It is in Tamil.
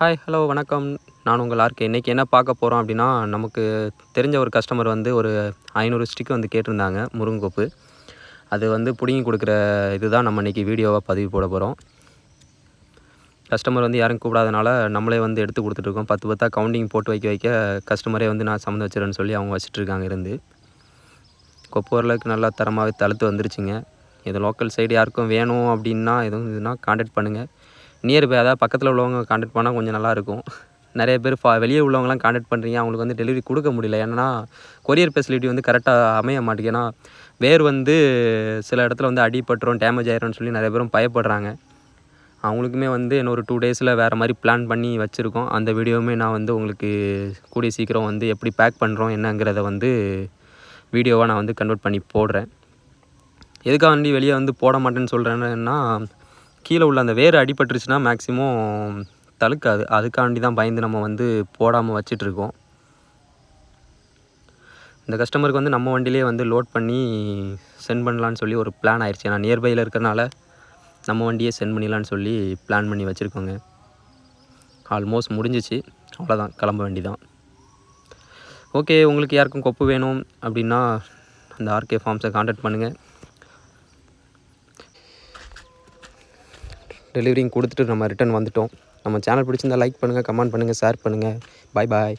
ஹாய் ஹலோ வணக்கம். நான் உங்கள் ஆர்கே இன்றைக்கி என்ன பார்க்க போகிறோம் அப்படின்னா நமக்கு தெரிஞ்ச ஒரு கஸ்டமர் வந்து ஒரு ஐநூறு ஸ்டிக் வந்து கேட்டிருந்தாங்க முருங்கொப்பு. அது வந்து பிடுங்கி கொடுக்குற இதுதான் நம்ம இன்றைக்கி வீடியோவாக பதிவு போட போகிறோம் கஸ்டமர் வந்து யாரும் கூப்பிடாதனால நம்மளே வந்து எடுத்து கொடுத்துட்ருக்கோம் பத்து பத்தா கவுண்டிங் போட்டு வைக்க வைக்க கஸ்டமரே வந்து நான் சம்மந்து வச்சுறேன்னு சொல்லி அவங்க வச்சிட்ருக்காங்க இருந்து. கொப்பு ஓரளவுக்கு நல்லா தரமாகவே தழுத்து வந்துருச்சுங்க. இது லோக்கல் சைடு யாருக்கும் வேணும் அப்படின்னா எதுவும் இதுனா காண்டாக்ட் பண்ணுங்கள் நியர்பை அதாவது பக்கத்தில் உள்ளவங்க காண்டாக்ட் பண்ணால் கொஞ்சம் நல்லாயிருக்கும் நிறைய பேர் ஃபா வெளியே உள்ளவங்களாம் காண்டாக்ட் பண்ணுறீங்க அவங்களுக்கு வந்து டெலிவரி கொடுக்க முடியல. ஏன்னா கொரியர் ஃபெசிலிட்டி வந்து கரெக்டாக அமைய மாட்டேங்குது. ஏன்னா வேர் வந்து சில இடத்துல வந்து அடிபட்டுரும் டேமேஜ் ஆயிரும்னு சொல்லி நிறைய பேரும் பயப்படுறாங்க. அவங்களுக்குமே வந்து இன்னொரு டூ டேஸில் வேறு மாதிரி பிளான் பண்ணி வச்சுருக்கோம். அந்த வீடியோவுமே நான் வந்து உங்களுக்கு கூடிய சீக்கிரம் வந்து எப்படி பேக் பண்ணுறோம் என்னங்கிறத வந்து வீடியோவாக நான் வந்து கன்வெர்ட் பண்ணி போடுறேன். எதுக்காக வண்டி வெளியே வந்து போட மாட்டேன்னு சொல்கிறேன்னா கீழே உள்ள அந்த வேர் அடிபட்டுருச்சுன்னா மேக்ஸிமம் தழுக்காது. அதுக்காண்டி தான் பயந்து நம்ம வந்து போடாமல் வச்சிட்ருக்கோம். இந்த கஸ்டமருக்கு வந்து நம்ம வண்டியிலே வந்து லோட் பண்ணி சென்ட் பண்ணலான்னு சொல்லி ஒரு பிளான் ஆயிடுச்சு ஏன்னா நியர்பையில் இருக்கிறனால நம்ம வண்டியே சென்ட் பண்ணிடலான்னு சொல்லி பிளான் பண்ணி வச்சுருக்கோங்க. ஆல்மோஸ்ட் முடிஞ்சிச்சு. அவ்வளோதான் கிளம்ப வேண்டி தான் ஓகே உங்களுக்கு யாருக்கும் கொப்பு வேணும் அப்படின்னா அந்த ஆர்கே ஃபார்ம்ஸை காண்டாக்ட் பண்ணுங்கள் டெலிவரியும் கொடுத்துட்டு நம்ம ரிட்டன் வந்துட்டோம். நம்ம சேனல் பிடிச்சிருந்தா லைக் பண்ணுங்கள் கமெண்ட் பண்ணுங்கள் ஷேர் பண்ணுங்கள் பாய் பாய்